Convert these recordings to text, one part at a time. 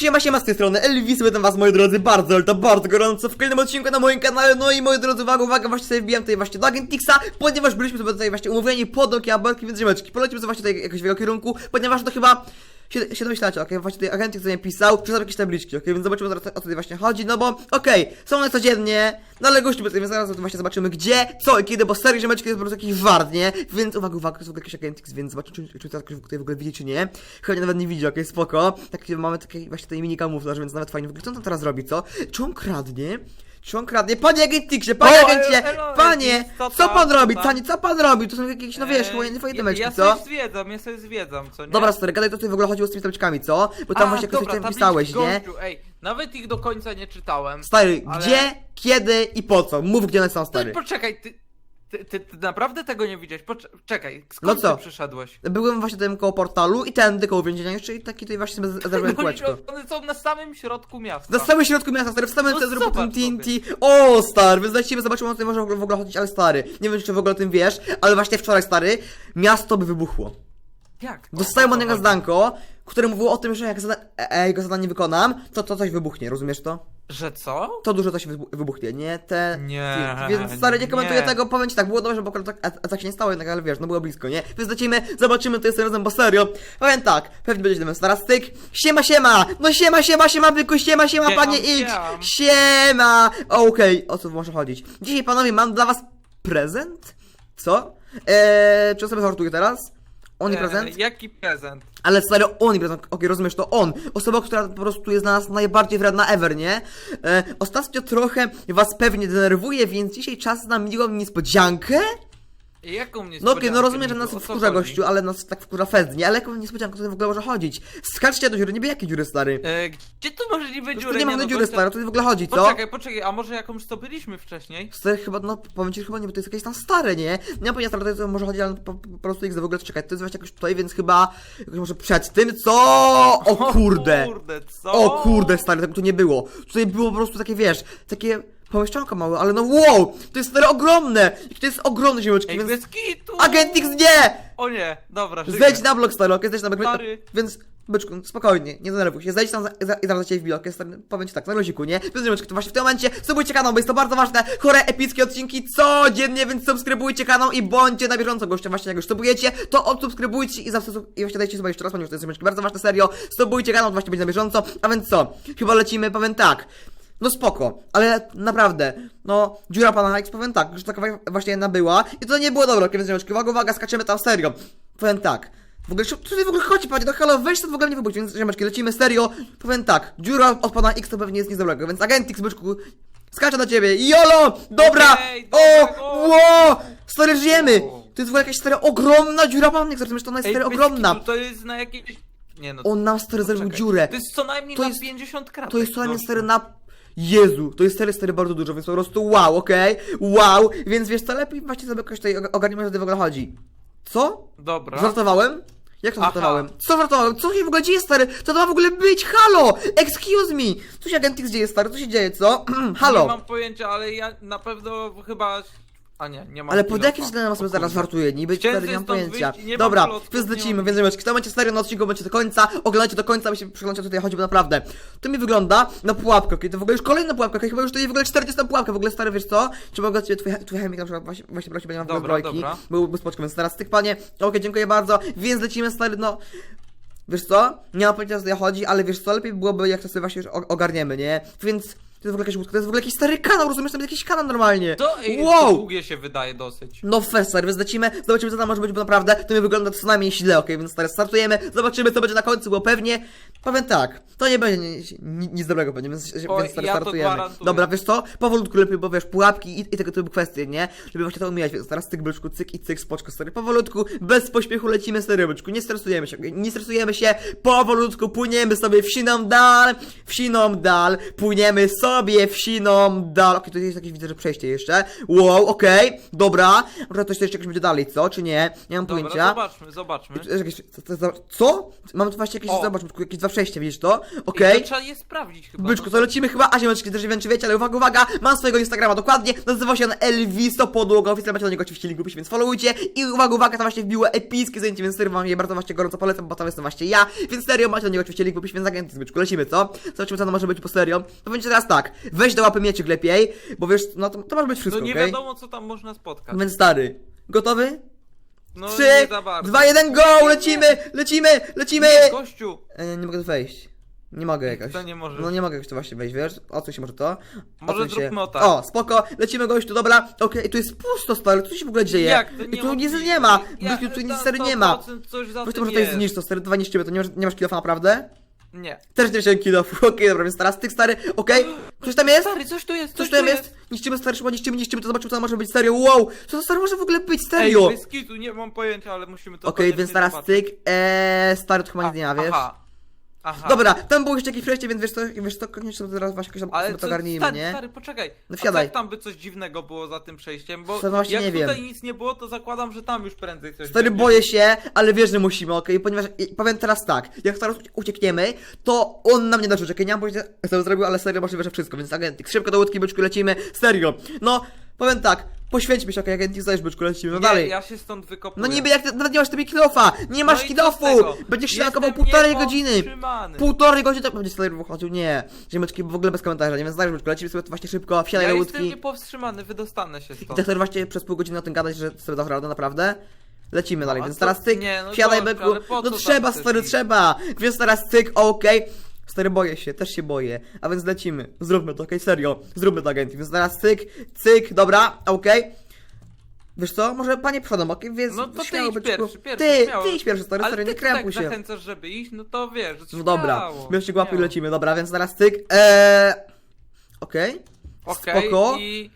Siema, siema z tej strony, Elvis, witam was moi drodzy bardzo, ale to bardzo gorąco w kolejnym odcinku na moim kanale, no i moi drodzy, uwaga, uwaga, właśnie sobie wbijam tutaj właśnie do Agentixa, ponieważ byliśmy sobie tutaj właśnie umówieni pod okiaberki, więc ziomeczki, polecimy sobie właśnie tutaj jakoś w jego kierunku, ponieważ to chyba się, się domyślacie, okej, właśnie tutaj Agentix sobie pisał, przysłał jakieś tabliczki, okej, więc zobaczymy zaraz o co tutaj właśnie chodzi, no bo, okej, są one codziennie, no ale więc zaraz właśnie zobaczymy gdzie, co i kiedy, bo serio ziomeczki jest po prostu jakiś wart, nie? Więc uwaga, uwaga, to w ogóle jakiś Agentix, więc zobaczymy, czy, czy to ktoś tutaj w ogóle widzi, czy nie. Chyba nawet nie widzi, okej, spoko. Tak, mamy takie właśnie tutaj mini kamuflaż, więc nawet fajnie wygląda. Co on tam teraz robi, co? Czy on kradnie? Czy on kradnie? Panie Agentixie, panie O, Agencie, elo, panie, Elvis, co co tam, pan co robi? tam? Panie, co pan robi? To są jakieś, no wiesz, Eee, moje twoje ja- ja co? coś zwiedzam, ja coś zwiedzam, co nie? Dobra, stary, gadaj, to tutaj w ogóle chodziło z tymi tabliczkami, co? Bo tam właśnie tutaj tabliczki, pisałeś, nie? gościu, Ej, nawet ich do końca nie czytałem. Stary, Ale- gdzie, kiedy i po co? Mów, gdzie one są, Ty, stary. poczekaj, ty, ty, ty, ty naprawdę tego nie widziałeś? Poczekaj, skąd No co? ty przyszedłeś? Byłem właśnie tam koło portalu i tędy koło więzienia jeszcze i taki tutaj właśnie sobie z- zrobiłem kółeczko. One są na samym środku miasta. Na samym środku miasta, stary, w samym No centrum po tym TNT. O, stary, lecimy, zobaczymy o tym może w ogóle chodzić, ale stary. Nie wiem, czy w ogóle o tym wiesz, ale właśnie wczoraj, stary, miasto by wybuchło. Jak? Dostałem od niego zdanko, które mówiło o tym, że jak zada e, e, jego zadanie wykonam, to to coś wybuchnie, rozumiesz to? Że co? To dużo coś wybu- wybuchnie, nie? Te... Nie, Więc stary, nie komentuję nie. tego, powiem ci tak, było dobrze, bo tak, a, a tak się nie stało jednak, ale wiesz, no było blisko, nie? Więc lecimy, zobaczymy, to jest razem, bo serio. Powiem tak, pewnie będzie ten stara styk. Siema, siema! No siema, siema, siema, byku, siema, siema, Siema, panie X! siema. Okej, o co może chodzić? Dzisiaj, panowie, mam dla was prezent? Co? Eee, czy sobie żartuję teraz? Oni prezent? Jaki prezent? Ale stary, on, prezent, okej, rozumiesz, to on. Osoba, która po prostu jest dla nas najbardziej wredna ever, nie? E, ostatnio trochę was pewnie denerwuje, więc dzisiaj czas na miłą niespodziankę? Jaką mnie No okej, no rozumiem, że nas wkurza gościu, ale nas tak wkurza fez, nie? Ale jaką niespodziankę to w ogóle może chodzić? Skaczcie do dziury, niby jakie dziury, stary? E, gdzie tu może niby Tu dziurę? nie ma no dziury, stary, o co w ogóle chodzi, co? Poczekaj, poczekaj, a może jakąś co byliśmy wcześniej? Stary, chyba, no, powiem ci, chyba nie, bo to jest jakieś tam stare, nie? Nie mam pojęcia, stary, to może chodzi, ale po, po prostu ich w ogóle czekać, to jest właśnie jakoś tutaj, więc chyba, jakoś może przed tym, co? O kurde! kurde, co? O kurde, stary, tego tu nie było. Tutaj było po prostu takie, wiesz, takie pomieszczanka małe, ale no wow! To jest stary ogromne! To jest ogromne ziomeczki, Ej, więc... bez kitu! Agentix nie! O nie, dobra, żyję. Zejdź na blok, stary, okej, zejdź na blok. Stary. Więc, byczku, spokojnie, nie denerwuj się, zejdź tam za, za, i zaraz za ciebie wbiję, okej, stary, powiem ci tak, na luziku, nie? Więc ziomeczki, to właśnie w tym momencie subujcie kanał, bo jest to bardzo ważne, chore, epickie odcinki codziennie, więc subskrybujcie kanał i bądźcie na bieżąco, goście, właśnie jak już subujecie, to odsubskrybujcie i zawsze, i właśnie dajcie sobie jeszcze raz, ponieważ to jest ziomeczki bardzo ważne, serio, subujcie kanał, to właśnie będzie na bieżąco, a więc co? Chyba lecimy, powiem tak. No spoko, ale naprawdę, no, dziura pana X, powiem tak, już taka właśnie jedna była i to nie było dobre, więc ziomeczki, uwaga, uwaga, skaczemy tam serio. Powiem tak, w ogóle, co tutaj w ogóle chodzi, panie, no halo, weź to w ogóle nie wybudź, więc ziomeczki, lecimy serio, powiem tak, dziura od pana X to pewnie jest nic dobrego, więc agent X, byczku, skaczę do ciebie, jolo, dobra, Okej, o, dobra, ło, stary, żyjemy, to jest w ogóle jakaś stary ogromna dziura pana X, rozumiesz, to ona jest stary bez ogromna, kitu, To jest na jakieś... Nie no, on nam stary zrobił poczekaj. dziurę, To jest co najmniej To na jest- 50 kratek. To jest co najmniej stary na... Jezu, to jest stary, stary bardzo dużo, więc po prostu wow, okej? Wow, więc wiesz co, lepiej właśnie sobie jakoś tutaj ogarniemy, o co w ogóle chodzi. Co? Dobra. Żartowałem? Jak to Aha. żartowałem? Co żartowałem? Co się w ogóle dzieje, stary? Co to ma w ogóle być? Halo! Excuse me! Co się agent X dzieje, stary? Co się dzieje, co? Halo! Nie mam pojęcia, ale ja na pewno chyba... A nie, nie mam Ale pod jakim względem O zaraz kurde. żartuję? Niby Chciałem wtedy nie mam stąd pojęcia. wyjść i nie mam Dobra, więc nie lecimy, mam- więc zobaczcie, kto będzie serio na odcinku, będzie do końca, oglądajcie do końca, by się przyglądać, tutaj chodzi, bo naprawdę. To mi wygląda na pułapkę, okej, to w ogóle już kolejna pułapka, okej, chyba już to jest w ogóle 40 pułapka, w ogóle stary, wiesz co? Czy mogę cię, twój, twój chemik na przykład właśnie, właśnie prosić, będzie mam Dobra, zbrojki, dobra. spoczko, więc teraz tych panie, okej, dziękuję bardzo, więc lecimy, stary, no... Wiesz co? Nie mam pojęcia co tutaj chodzi, ale wiesz co? Lepiej byłoby jak to sobie właśnie już o- ogarniemy, nie? Więc... To jest w ogóle jakaś łódka, to jest w ogóle jakiś stary kanał, rozumiesz? To jest jakiś kanał normalnie. To, wow! to długie się wydaje dosyć. No fester, więc lecimy, zobaczymy co tam może być, bo naprawdę to mi wygląda co najmniej źle, okej, więc teraz startujemy, zobaczymy co będzie na końcu, bo pewnie, powiem tak, to nie będzie ni- ni- nic dobrego pewnie, więc, Oj, więc teraz ja to startujemy. gwarantuję. Dobra, wiesz co, powolutku lepiej, bo wiesz, pułapki i, i tego typu kwestie, nie? Żeby właśnie to umijać, więc teraz cyk byczku, cyk i cyk, spoczko, stary, powolutku, bez pośpiechu lecimy, stary byczku, nie stresujemy się, okej? nie stresujemy się, powolutku płyniemy sobie wsiną dal, wsiną dal, płyniemy sobie wsiną dal, okej, to jest jakieś, widzę, że przejście jeszcze, wow, okej, dobra, może coś jeszcze jakoś będzie dalej, co, czy nie? Nie mam Dobra, pojęcia. zobaczmy, zobaczmy. Jakieś- Co? co- co- Co? Mam tu właśnie jakieś, O. zobacz, tu jakieś dwa przejścia, widzisz to? okej? To trzeba je sprawdzić chyba. Byczku, no. to lecimy chyba, a ziomeczki też nie wiem czy wiecie, ale uwaga, uwaga, mam swojego Instagrama dokładnie, nazywa się on Elviso Podłoga, oficjalnie macie do niego oczywiście link w więc followujcie i uwaga, uwaga, to właśnie wbiło epickie zdjęcie, więc serio wam je bardzo właśnie gorąco polecam, bo tam jestem właśnie ja, więc serio macie do niego oczywiście link w więc zagęty z byczku, lecimy, co? Zobaczymy co to może być po serio, to będzie teraz tak, weź do łapy mieczyk lepiej, bo wiesz, no to, to może być No wszystko, nie okej? wiadomo co tam można spotkać. Więc stary, gotowy? No Trzy, nie za bardzo. dwa, jeden, go! Lecimy, lecimy, lecimy! Nie, gościu! E, nie mogę tu wejść. Nie mogę jakoś. to nie możesz? No nie mogę jakoś tu właśnie wejść, wiesz? O co się może to? Może Odsuń się. zróbmy o tak. O, spoko, lecimy gościu, dobra, okej, tu jest pusto stary, co się w ogóle dzieje? Jak to I tu nic nie ma, Ja- tu nic stary nie ma. 100% Coś za Weź to tym może tutaj jest. zniszcz to stary, dwa niszczymy, to nie masz, nie masz kilofa naprawdę? Nie. Też nie wziąłem kilofów, okej, dobra, więc teraz tych stary, okej, coś tam jest? Stary, coś tu jest, Coś coś, tam jest? Niszczymy stary, szybko niszczymy, niszczymy, to zobaczymy co tam może być, serio, wow! Co to stary może w ogóle być, serio? Ej, bez kitu, nie mam pojęcia, ale musimy to Okej, koniecznie więc teraz zobaczyć. tyk, eee, stary, to chyba nic nie ma, wiesz? Aha. Aha. Dobra, tam było jeszcze jakieś przejście, więc wiesz co, wiesz co, koniecznie to teraz właśnie jakoś tam Ale sobie to co, ogarnijmy, stary, nie? stary, poczekaj. No A wsiadaj. co jak tam by coś dziwnego było za tym przejściem? Bo To właśnie jak nie wiem. tutaj nic nie było, to zakładam, że tam już prędzej coś Stary, będzie. boję się, ale wiesz, że musimy, okej? Ponieważ i- powiem teraz tak, jak teraz ucie- uciekniemy, to on nam nie da rzeczy, nie mam pojęcia, to zrobił, ale serio możliwe, że wszystko, więc agentik, szybko do łódki, byczku, lecimy, serio. No, powiem tak, poświęćmy się, okej, agentik, zdajesz, byczku, lecimy, no Nie, dalej. ja się stąd wykopuję. No niby jak ty, nawet nie masz tobie kilofa, nie masz No i co z kilofu, tego? będziesz się Jestem półtorej godziny. niepowstrzymany. Półtorej godziny to będzie stary wychodził, nie. Ziemeczki w ogóle bez komentarza, nie więc zdajesz, byczku, lecimy sobie to właśnie szybko, wsiadaj Ja do jestem łódki. niepowstrzymany, wydostanę się I stąd. tak sobie właśnie przez pół godziny o tym gadać, że sobie dasz radę, naprawdę. Lecimy dalej, a więc co- teraz tyk, nie, no wsiadaj ale po No tam trzeba, chcesz stary, iść? trzeba. Więc teraz tyk, okej. Stary, boję się, też się boję. A więc lecimy. Zróbmy to, okej, serio. Zróbmy to, agenty. Więc teraz tyk, cyk, dobra, okej. Wiesz co, może panie przodem, okej, więc No to ty śmiało, idź pierwszy, pierwszy, Ty, śmiało. ty idź pierwszy, stary, Ale stary, ty nie krępuj tak się. zachęcasz, żeby iść, no to wiesz, że No dobra, śmiało, bierzcie łapy i śmiało. lecimy, dobra, więc teraz tyk, eee... Okej, Okej, spoko. i...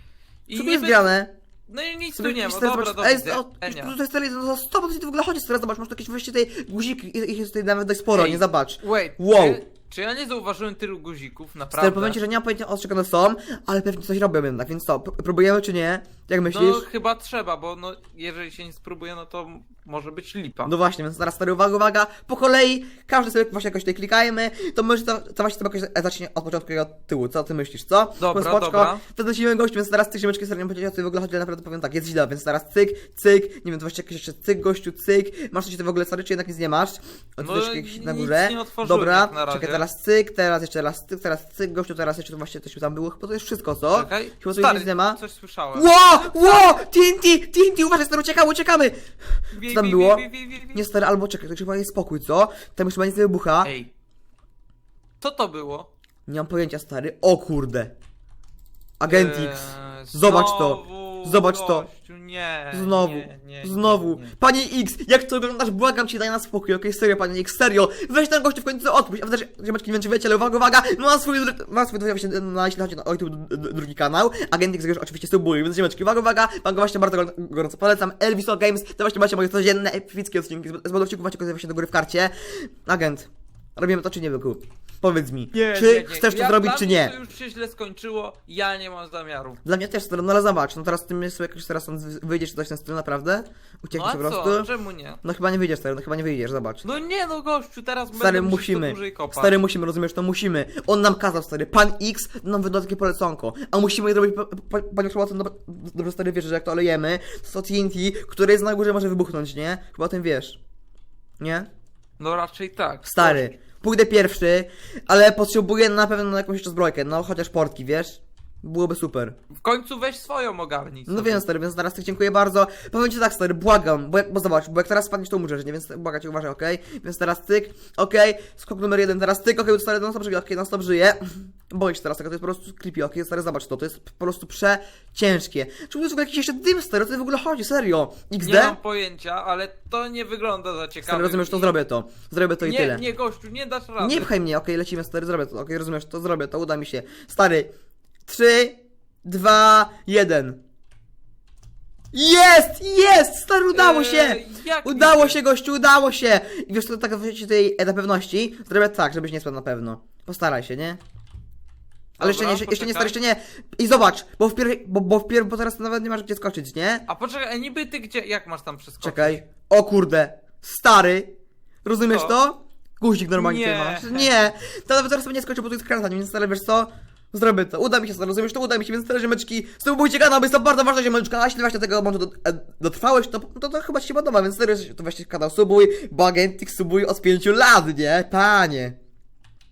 co tu jest grane? No i nic tu nie ma, stary, dobra, zobacz, dobra, ej, widzę. o, Enia. tu jest stary, no stop, co ty w ogóle chodzisz teraz, zobacz, masz tu jakieś właśnie tej guziki, ich ich jest tutaj nawet dość sporo, Ej, nie zobacz. Wait, Wow. czy, czy ja nie zauważyłem tylu guzików, Stary, naprawdę? powiem ci, że nie mam pojęcia od czego one są, ale pewnie coś robią jednak, więc co, próbujemy czy nie? Jak myślisz? No chyba trzeba, bo no jeżeli się nie spróbuje, no to może być lipa. No właśnie, więc teraz stary, uwaga, uwaga, po kolei, każdy sobie właśnie jakoś tutaj klikajmy, to może to, to właśnie to jakoś zacznie od początku i od tyłu, co ty myślisz, co? Dobra, Spoczko, dobra. Lecimy gościu, więc teraz ty ziemeczki serio nie o tym w ogóle chodzi, ale naprawdę powiem tak, jest źle, więc teraz cyk, cyk, nie wiem, to właśnie jakieś jeszcze cyk, gościu, cyk, masz coś ty w ogóle, stary, czy jednak nic nie masz? O, No, też jakieś na górze. Dobra, na czekaj, teraz cyk, teraz jeszcze raz cyk, teraz cyk, gościu, teraz jeszcze to właśnie coś tam było, chyba to jest wszystko, co? Czekaj, Chyba tu stary, nic nie ma. coś słyszałem. Ło, ło, TNT, TNT, uważaj, stary, uciekamy, uciekamy! Co tam było? Nie stary, albo czekaj, to chyba jest spokój, co? Tam już chyba nic nie wybucha. Ej. Co to było? Nie mam pojęcia, stary. O kurde. Agentix. Eee, Zobacz to. Zobacz to. Nie, Znowu. nie, nie, Znowu. Nie, nie. Panie X, jak to oglądasz, błagam cię, daj na spokój, okej? Serio, panie X, serio. Weź ten gościu w końcu odpuść. A też, ziomeczki, nie wiem czy wiecie, ale uwaga, uwaga. Ma swój, ma swój, właśnie na, jeśli chodzi o YouTube, drugi kanał. Agentix już oczywiście subuje, więc ziomeczki, uwaga, uwaga. Wam go właśnie bardzo gor- gorąco polecam. Elviso Games, to właśnie macie moje codzienne, epickie odcinki z z modowcików, macie go właśnie do góry w karcie. Agent. Robimy to czy nie, Byku? Powiedz mi, Nie, czy nie, nie. chcesz to Ja- zrobić, dla czy mnie nie? To już się źle skończyło, ja nie mam zamiaru. Dla mnie też, stary, no ale zobacz, no teraz ty sobie jakoś teraz stąd wyjdziesz czy coś na stronę, naprawdę? No Uciekniesz a po co? prostu? Czemu nie? No chyba nie wyjdziesz, stary, no chyba nie wyjdziesz, zobacz. No nie no gościu, teraz Stary, będę musimy. dłużej kopać. Stary, musimy, rozumiesz, to musimy. On nam kazał, stary. Pan X nam wydał takie poleconko. A musimy je zrobić, po- po- ponieważ chyba o tym dob- dobrze, stary, wiesz, że jak to olejemy, to TNT, które jest na górze, może wybuchnąć, nie? Chyba o tym wiesz. Nie? No raczej tak. Stary, pójdę pierwszy, ale potrzebuję na pewno jakąś jeszcze zbrojkę, no chociaż portki, wiesz? Byłoby super. W końcu weź swoją ogarnij. No sobie. wiem, stary, więc teraz tak dziękuję bardzo. Powiem ci tak, stary, błagam, bo, jak, bo zobacz, bo jak teraz spadniesz, to umrzesz, nie? Więc błagam cię, uważaj, okej? Więc teraz tyk, okej, skok numer jeden, teraz tyk, okej, stary, non stop żyje, okej, non stop żyje. Teraz tego, to jest po prostu creepy, okej, stary, zobacz to, to jest po prostu przeciężkie. Czy jest w ogóle jakiś jeszcze dym, stary, o co w ogóle chodzi, serio? XD? Nie mam pojęcia, ale to nie wygląda za ciekawe. Stary, rozumiesz, to zrobię to, zrobię to i nie, tyle. Nie, gościu, nie dasz rady. Nie pchaj mnie, okej, lecimy, stary, zrobię to, okej, rozumiesz, to zrobię, to uda mi się. Stary, trzy, dwa, jeden. Jest! Jest! Stary, udało się! Eee, jak Udało się, gościu, udało się! I wiesz co, tak w tej na pewności, zrobię tak, żebyś nie spadł na pewno. Postaraj się, nie? Ale jeszcze nie, jeszcze, jeszcze nie, stary, jeszcze nie. I zobacz, bo wpierw, bo, bo wpierw, bo teraz nawet nie masz gdzie skoczyć, nie? A poczekaj, a niby ty gdzie, jak masz tam przeskoczyć? Czekaj. O kurde. Stary. Rozumiesz Co? to? Guzik normalnie Nie. tutaj masz. Nie! To nawet zaraz mnie skończy, bo tu jest kręcanie, więc stary, wiesz co? Zrobię to. Uda mi się, rozumiesz? To uda mi się, więc stare ziemeczki, subujcie kanał, bo jest to bardzo ważna ziemeczka, a jeśli właśnie tego momentu do, e, dotrwałeś, to, to, to chyba ci się podoba, więc stary, to właśnie kanał subuj, bo Agentik subuje od 5 lat, nie? Panie.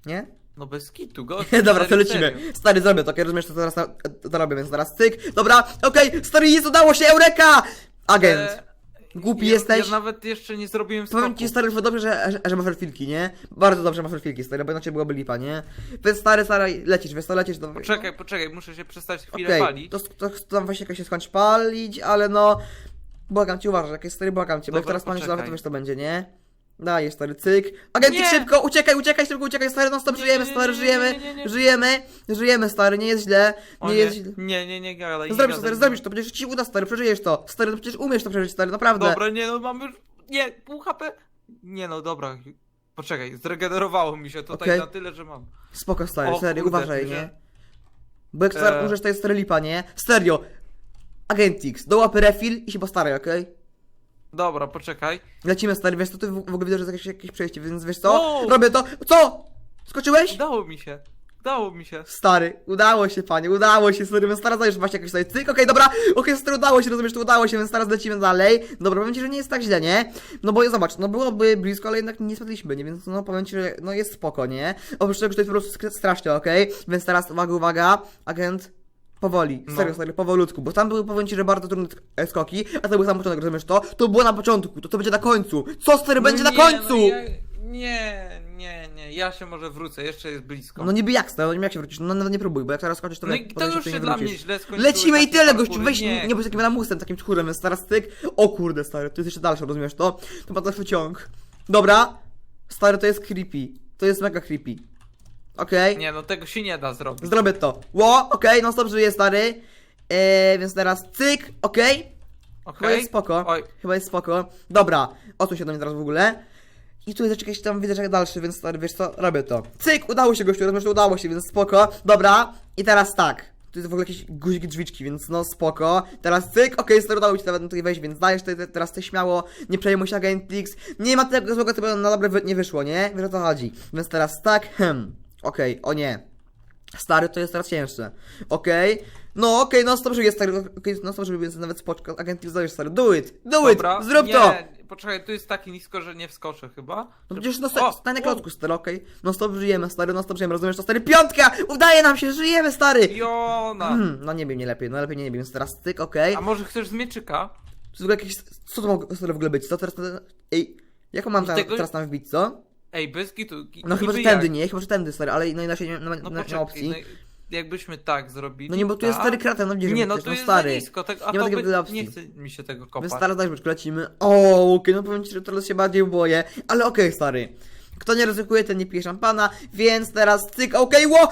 Nie? No bez kitu, go. Dobra, to lecimy. Stary, zrobię to, okej, rozumiesz, to teraz to robię, więc teraz cyk. Dobra, okej, stary, jest, udało się, Eureka! Agent. Głupi ja, jesteś? Ja nawet jeszcze nie zrobiłem Powiem skoku. ci stary, że dobrze, że, że, że masz filki, nie? Bardzo dobrze masz filki, stary, bo inaczej byłoby lipa, nie? Więc stary, stary, lecisz, wiesz co, lecisz do... Poczekaj, poczekaj, muszę się przestać chwilę Okej, palić. to, to, to tam właśnie jakoś się skończy palić, ale no... Błagam cię, uważaj, jak jest stary, błagam cię, bo jak Dobra, teraz palisz, poczekaj. to wiesz, to będzie, nie? Dajesz, stary, cyk. Agentik, Nie! szybko, uciekaj, uciekaj, szybko, uciekaj, stary, no stop, Nie, żyjemy, nie, nie, stary, nie, żyjemy, nie, nie, nie. żyjemy, żyjemy, stary, nie jest źle, O nie jest źle. nie, nie, nie, gadaj, nie Zrobisz to, gadaj, stary, zrobisz to, przecież ci uda, stary, przeżyjesz to. Stary, no przecież umiesz to przeżyć, stary, naprawdę. Dobra, nie no, mam już... Nie, pół HP. Nie no, dobra. Poczekaj, zregenerowało mi się tutaj Okej. na tyle, że mam. Spoko, stary, O serio, kurde, uważaj, że- nie? Bo jak stary E. umrzesz, to jest stary lipa, nie? Serio. Agentix, do łapy refill i się postaraj, okej? Dobra, poczekaj. Lecimy, stary, wiesz co, ty w ogóle widzę, że jest jakieś, jakieś przejście, więc wiesz co? Wow. Robię to. Co? Skoczyłeś? Udało mi się. Udało mi się. Stary, udało się, panie, udało się, stary, więc teraz dajesz właśnie jakoś tutaj cyk, okej, dobra, okej, stary, udało się, rozumiesz, to udało się, więc teraz lecimy dalej. Dobra, powiem ci, że nie jest tak źle, nie? No bo zobacz, no byłoby blisko, ale jednak nie spadliśmy, nie? Więc no powiem ci, że no jest spoko, nie? Oprócz tego, że to jest po prostu strasznie, okej? Więc teraz, uwaga, uwaga, agent... Powoli, No. serio, stary, powolutku, bo tam były, powiem ci, że bardzo trudne skoki, a to był sam początek, rozumiesz to? To było na początku, to to będzie na końcu. Co, stary, będzie No na nie, końcu? No ja, nie, nie, nie. Ja się może wrócę, jeszcze jest blisko. No niby jak, stary, no niby jak się wrócisz, no nawet nie próbuj, bo jak teraz skoczysz, to, No i to już się nie dla mnie źle skończyło. Lecimy i tyle, gościu, weź, nie, nie bądź takim lamusem, takim tchórem, więc teraz styk. O kurde, stary, to jest jeszcze dalsze, rozumiesz to? To ma dalszy ciąg. Dobra, stary, to jest creepy. To jest mega creepy. Okej, Nie, no tego się nie da zrobić. zrobię to. Ło, okej, no stop, żyje, stary. Eee, więc teraz cyk, okej. Chyba Okej? jest spoko. Oj, Chyba jest spoko. Dobra, odsuń się do mnie teraz w ogóle. I tu jest jeszcze jakiś tam widzę, dalszy, więc stary, wiesz co, robię to. Cyk, udało się gościu, rozumiesz, udało się, więc spoko. Dobra, i teraz tak. Tu jest w ogóle jakieś guzik drzwiczki, więc no spoko. Teraz cyk, okej, stary, udało ci nawet tutaj wejść, więc dajesz tutaj, teraz ty śmiało, nie przejmuj się Agentix. Nie ma tego złego, co by na dobre wy- nie wyszło, nie? Wiesz o co chodzi. Więc teraz tak, hmm, okej, o nie. Stary, to jest teraz cięższe. Okej. No, okej, no stop, że jest stary. Okej, no stop, żeby jest nawet spoczko. Agent zdajesz stary. Do it! Do dobra. it! Zrób nie, to! Poczekaj, tu jest taki nisko, że nie wskoczę chyba. No przecież no stop, stań na klocku, stary, okej. No stop, żyjemy, stary, no stop, żyjemy, rozumiesz to, stary? Piątka! Udaje nam się, żyjemy, stary! Jona! Hmm, no nie wiem, nie lepiej, no lepiej nie wiem, teraz styk, okej. A może chcesz z mieczyka? To jest w ogóle jakieś, co to mogło stary w ogóle być, co teraz, ej, jaką mam tego- teraz tam wbić, co? Ej, bez kitu. No chyba, że tędy, jak? nie, chyba, że tędy, stary, ale no inaczej nie, ma- No poczekaj, opcji. no, jakbyśmy tak zrobili. No nie, bo tu jest tak. stary krater, no widzisz, Nie, no to jest stary. nisko, tak, a Nie ma takiej by, opcji. nie chce mi się tego kopać. Teraz dajmy, byczku, lecimy. O, okej, no powiem ci, że teraz się bardziej boję. Ale okej, stary. Kto nie ryzykuje, ten nie pije szampana, więc teraz cyk, okej, ło!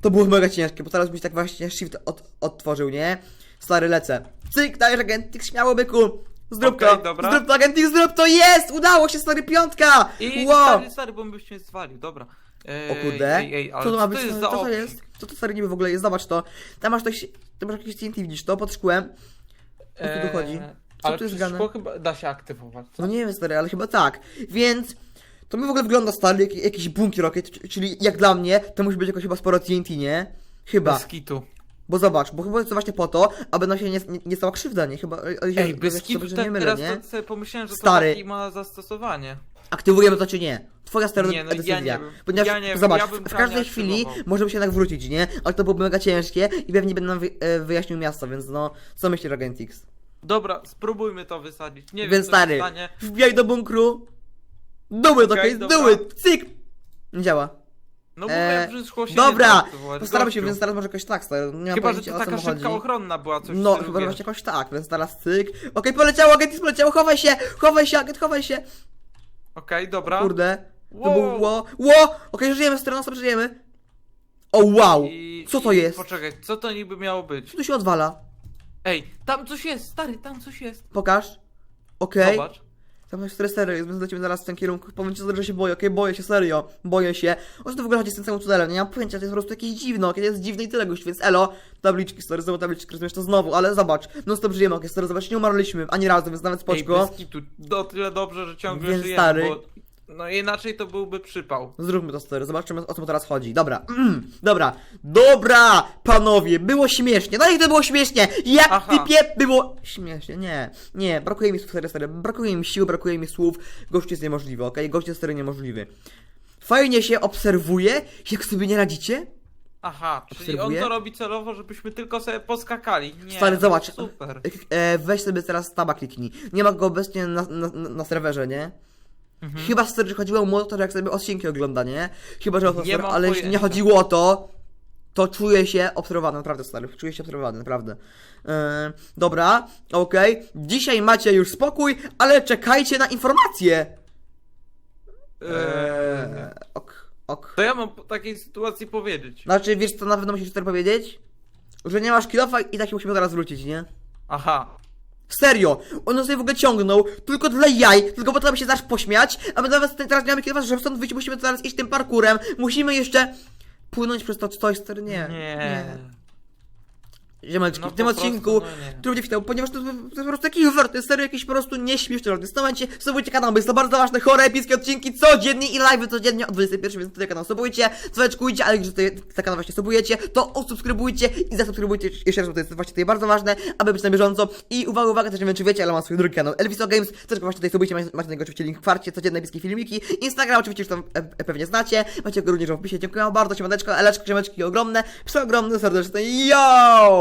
To było mega ciężkie, bo teraz byś tak właśnie shift od, odtworzył, nie? Stary, lecę. Cyk, dajesz agentik, śmiało, byku. Zrób Okej, to, dobra. zrób to, agentik, zrób to, jest! Udało się, stary, piątka! I Wow! stary, stary, bo byś mnie zwalił, dobra. Ej, O kurde, Ej, ej, ale co to ma być? to jest co to jest? Co to stary niby w ogóle jest? Zobacz to. Tam masz coś, tam masz jakieś TNT, widzisz to, pod szkłem. O co tu chodzi? Co ale tu jest grane? szkło chyba da się aktywować. co? No nie wiem stary, ale chyba tak. Więc to mi w ogóle wygląda stary, jak, jakiś bunkier rocket, czyli jak dla mnie, to musi być jakoś chyba sporo TNT, nie? Chyba. Bez kitu. Bo zobacz, bo chyba jest to właśnie po to, aby nam się nie, nie, nie stała krzywda, nie? Chyba, ale się- Ej, bez kitu, tak nie mylę, teraz nie? to sobie pomyślałem, że Stary. to taki ma zastosowanie. Aktywujemy to czy nie? Twoja stara Nie, no ja decyzja. nie wiem. Ponieważ, Ja nie zobacz, ja w każdej nie chwili aktywował. możemy się jednak wrócić, nie? Ale to byłoby mega ciężkie i pewnie będę nam e, wyjaśnił miasto, więc no, co myślisz Agentix? Dobra, spróbujmy to wysadzić. Nie Więc wiem, stary, wbijaj do bunkru. Do it, okej, dobra. do it, cyk! Nie działa. No Eee, mówię, że szkło się Dobra, nie da aktywować, postaramy się, gościu. więc teraz może jakoś tak, stary. Nie mam Chyba, że pojęcia, to o co taka mu szybka chodzi. ochronna była, coś No, w stylu, chyba wiesz. właśnie jakoś tak, więc teraz cyk. Okej, poleciało, Agentis poleciało, chowaj się, chowaj się, Agent, chowaj się. Okej, dobra. Kurde, to Wow. był ło, ło, okej, żyjemy, stary, non żyjemy. O wow, I- co to i- jest? Poczekaj, co to niby miało być? Co tu się odwala? Ej, tam coś jest, stary, tam coś jest. Pokaż. Okej. Zobacz. Tam coś które serio jest, więc lecimy zaraz w tym kierunku. Powiem ci, że się boję, okej, boję się, serio. Boję się. O co to w ogóle chodzi z tym całym tunelem? Nie mam pojęcia, to jest po prostu jakieś dziwno, kiedy jest dziwne i tyle gość, więc elo. Tabliczki, stary, znowu tabliczki, rozumiesz to znowu, ale zobacz. No stop żyjemy, okej, stary, zobacz, nie umarliśmy ani razu, więc nawet Ej, spoczko. bez kitu, do tyle dobrze, że ciągle Więc żyjemy, stary, bo... No inaczej to byłby przypał. Zróbmy to stary, zobaczymy o co mu teraz chodzi. Dobra, mm, dobra, dobra, panowie, było śmiesznie. No i to było śmiesznie. Jak Aha. typie było śmiesznie. Nie, nie, brakuje mi słów, stary, stary, brakuje mi siły, brakuje mi słów. Gość jest niemożliwy, okej? Gość jest stary niemożliwy. Fajnie się obserwuje, jak sobie nie radzicie. Aha, czyli Obserwuję. on to robi celowo, żebyśmy tylko sobie poskakali. Nie, Stary, no zobacz. Super. E, weź sobie teraz taba kliknij. Nie ma go obecnie na, na, na serwerze, nie? Mhm. Chyba że chodziło mu o to, że jak sobie odcinki ogląda, nie? Chyba, że o to, Nie mam ale jeśli nie pojęcia. chodziło o to, to czuję się obserwowany, naprawdę stary, czuję się obserwowany, naprawdę. E, dobra, okej. Dzisiaj macie już spokój, ale czekajcie na informacje. Eee, ok, ok. to ja mam po takiej sytuacji powiedzieć. Znaczy, wiesz co na pewno musisz teraz powiedzieć? Że nie masz kilofa i tak się musimy teraz wrócić, nie? Aha. Serio! On sobie w ogóle ciągnął, tylko dla jaj, tylko po to, aby się zaraz pośmiać, a my nawet teraz nie mamy kiedy żeby stąd wyjść, musimy teraz iść tym parkurem, musimy jeszcze płynąć przez to coś, stary, nie. Nie. Ziemeczki, No w tym odcinku, prostu, no który będzie witał, ponieważ to, to jest po prostu taki żart, to jest serio jakiś po prostu nieśmieszny żart. W tym momencie subujcie kanał, bo jest to bardzo ważne, chore, epickie odcinki codziennie i live codziennie o 21, więc tutaj kanał subujcie, dzwoneczkujcie, ale jeżeli tutaj ten kanał właśnie subujecie, to osubskrybujcie i zasubskrybujcie jeszcze raz, bo to jest właśnie tutaj bardzo ważne, aby być na bieżąco. I uwaga, uwaga, też nie wiem czy wiecie, ale mam swój drugi kanał, Elviso Games, też właśnie tutaj subujcie, macie, macie na niego oczywiście link w kwarcie, codzienne epickie filmiki, Instagram oczywiście już tam e, e, pewnie znacie, macie go również w opisie, dziękuję bardzo, siemaneczko, eleczko, ziomeczki ogromne, przeogromne, serdeczne, yo!